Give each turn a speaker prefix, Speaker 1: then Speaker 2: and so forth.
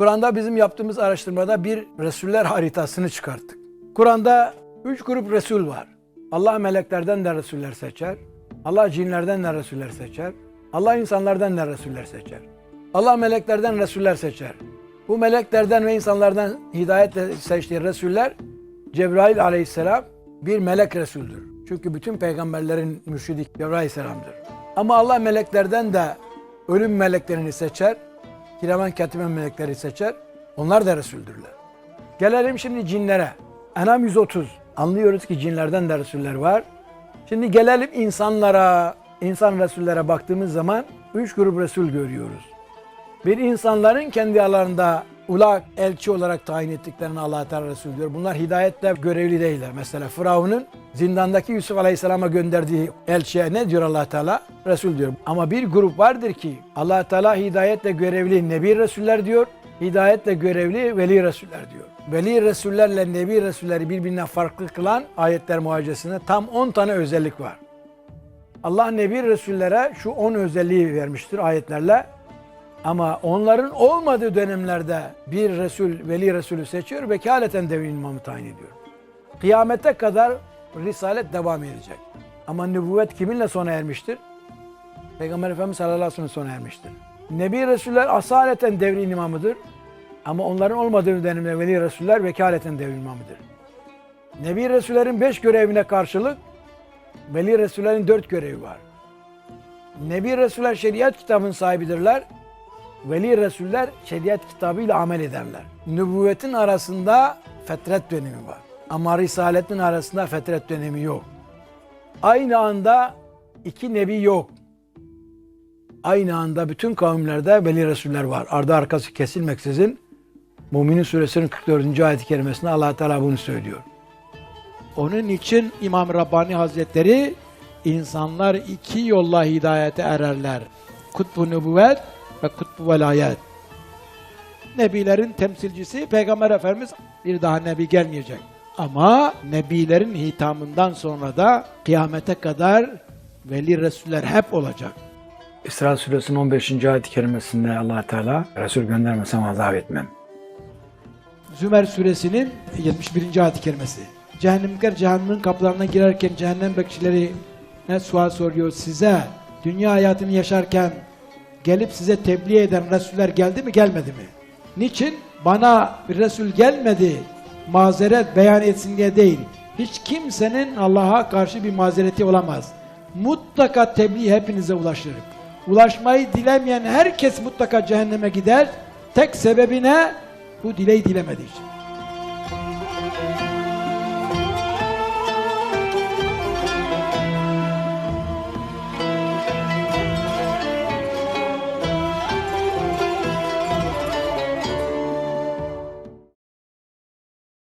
Speaker 1: Kur'an'da bizim yaptığımız araştırmada bir Resuller haritasını çıkarttık. Kur'an'da üç grup Resul var. Allah meleklerden de Resuller seçer. Allah cinlerden de Resuller seçer. Allah insanlardan da Resuller seçer. Allah meleklerden Resuller seçer. Bu meleklerden ve insanlardan hidayetle seçtiği Resuller Cebrail aleyhisselam bir melek Resuldür. Çünkü bütün peygamberlerin mürşidi Cebrail aleyhisselamdır. Ama Allah meleklerden de ölüm meleklerini seçer. Kiramen katiben melekleri seçer. Onlar da Resuldürler. Gelelim şimdi cinlere. Enam 130. Anlıyoruz ki cinlerden de Resuller var. Şimdi gelelim insanlara, insan Resullere baktığımız zaman üç grup Resul görüyoruz. Bir insanların kendi aralarında ulak elçi olarak tayin ettiklerini Allah Teala Resul diyor. Bunlar hidayetle görevli değiller. Mesela Firavun'un zindandaki Yusuf Aleyhisselam'a gönderdiği elçiye ne diyor Allah Teala? Resul diyor. Ama bir grup vardır ki Allah Teala hidayetle görevli Nebi Resuller diyor. Hidayetle görevli Veli Resuller diyor. Veli Resullerle Nebi Resulleri birbirinden farklı kılan ayetler muhacesinde tam 10 tane özellik var. Allah Nebi Resullere şu 10 özelliği vermiştir ayetlerle. Ama onların olmadığı dönemlerde bir Resul, Veli Resulü seçiyor, vekaleten devrin imamı tayin ediyor. Kıyamete kadar Risalet devam edecek. Ama nübüvvet kiminle sona ermiştir? Peygamber Efendimiz sallallahu aleyhi ve sellem sona ermiştir. Nebi Resuller asaleten devrin imamıdır. Ama onların olmadığı dönemde Veli Resuller vekaleten devrin imamıdır. Nebi Resullerin beş görevine karşılık Veli Resullerin dört görevi var. Nebi Resuller şeriat kitabının sahibidirler. Veli Resuller şeriat kitabıyla amel ederler. Nübüvvetin arasında fetret dönemi var. Ama Risaletin arasında fetret dönemi yok. Aynı anda iki nebi yok. Aynı anda bütün kavimlerde Veli Resuller var. Ardı arkası kesilmeksizin Müminin Suresinin 44. ayet-i kerimesinde allah Teala bunu söylüyor.
Speaker 2: Onun için İmam Rabbani Hazretleri insanlar iki yolla hidayete ererler. Kutbu nübüvvet ve kutbu velayet. Nebilerin temsilcisi Peygamber Efendimiz bir daha nebi gelmeyecek. Ama nebilerin hitamından sonra da kıyamete kadar veli resuller hep olacak.
Speaker 1: İsra Suresinin 15. ayet-i kerimesinde allah Teala Resul göndermesem azap etmem.
Speaker 2: Zümer suresinin 71. ayet-i kerimesi. Cehennemlikler cehennemin kapılarına girerken cehennem bekçileri ne sual soruyor size? Dünya hayatını yaşarken gelip size tebliğ eden Resuller geldi mi gelmedi mi? Niçin? Bana bir Resul gelmedi mazeret beyan etsin diye değil. Hiç kimsenin Allah'a karşı bir mazereti olamaz. Mutlaka tebliğ hepinize ulaşır. Ulaşmayı dilemeyen herkes mutlaka cehenneme gider. Tek sebebi ne? Bu dileği dilemediği için.